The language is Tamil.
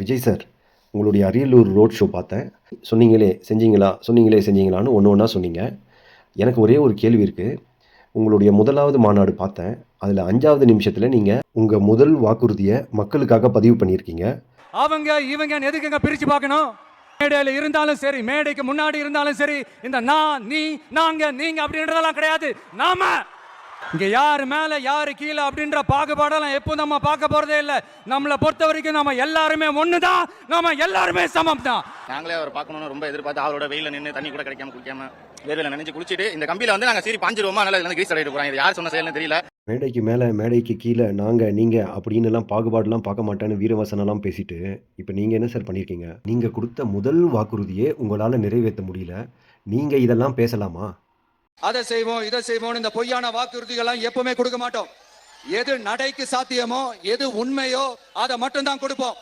விஜய் சார் உங்களுடைய அரியலூர் ரோட் ஷோ பார்த்தேன். சொன்னீங்களே செஞ்சீங்களா? சொன்னீங்களே செஞ்சீங்களான்னு ஒன்று ஒன்றா சொன்னீங்க. எனக்கு ஒரே ஒரு கேள்வி இருக்குது உங்களுடைய முதலாவது மாநாடு பார்த்தேன். அதில் அஞ்சாவது நிமிஷத்தில் நீங்கள் உங்கள் முதல் வாக்குறுதியை மக்களுக்காக பதிவு பண்ணியிருக்கீங்க. அவங்க இவங்க எதுக்குங்க பிரிச்சு பார்க்கணும்? மேடையில் இருந்தாலும் சரி மேடைக்கு முன்னாடி இருந்தாலும் சரி இந்த நான் நீ நாங்க நீங்க அப்படின்றதெல்லாம் கிடையாது. நாம இங்க யாரு மேல யாரு கீழே அப்படின்ற பாகுபாடெல்லாம் எப்போ நம்ம பார்க்க போறதே இல்ல. நம்மளை பொறுத்த வரைக்கும் நம்ம எல்லாருமே ஒண்ணுதான் நம்ம எல்லாருமே சமம் தான் நாங்களே அவர் பார்க்கணும்னு ரொம்ப எதிர்பார்த்து அவரோட வெயில நின்று தண்ணி கூட கிடைக்காம குளிக்காம வேர்வையில நினைச்சு குளிச்சுட்டு இந்த கம்பியில வந்து நாங்க சரி பாஞ்சிருவோமா? அதனால இதுல கிரீஸ் அடிட்டு போறாங்க. இது யார் சொன்ன செயல்னு தெரியல. மேடைக்கு மேலே மேடைக்கு கீழே நாங்கள் நீங்கள் அப்படின்னுலாம் பாகுபாடுலாம் பார்க்க மாட்டேன்னு வீரவசனம்லாம் பேசிட்டு இப்போ நீங்கள் என்ன சார் பண்ணியிருக்கீங்க நீங்கள் கொடுத்த முதல் வாக்குறுதியே உங்களால் நிறைவேற்ற முடியல. நீங்கள் இதெல்லாம் பேசலாமா? அதை செய்வோம் இதை செய்வோம் இந்த பொய்யான வாக்குறுதிகள்லாம் எப்பவுமே கொடுக்க மாட்டோம். எது நடைக்கு சாத்தியமோ எது உண்மையோ அதை மட்டும் தான் கொடுப்போம்.